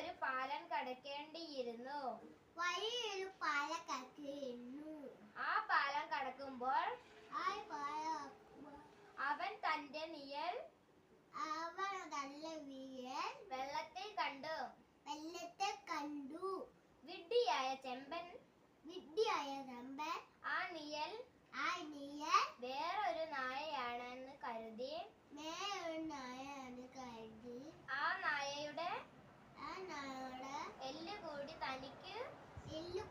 ഒരു പാലം കടക്കേണ്ടിയിരുന്നു. വലിയൊരു പാലം കടക്കി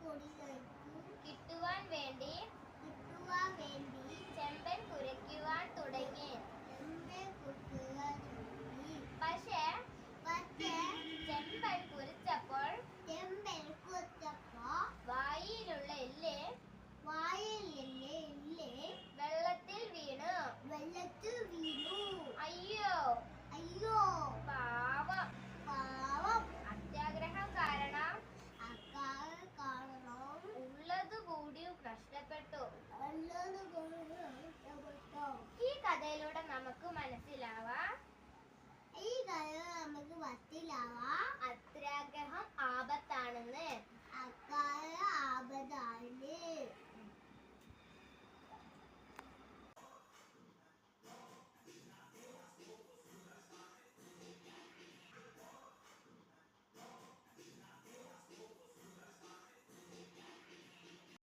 கொடிகளுக்கு கிட்டுவான் வேண்டி கிட்டுவா வேண்டி செம்பன்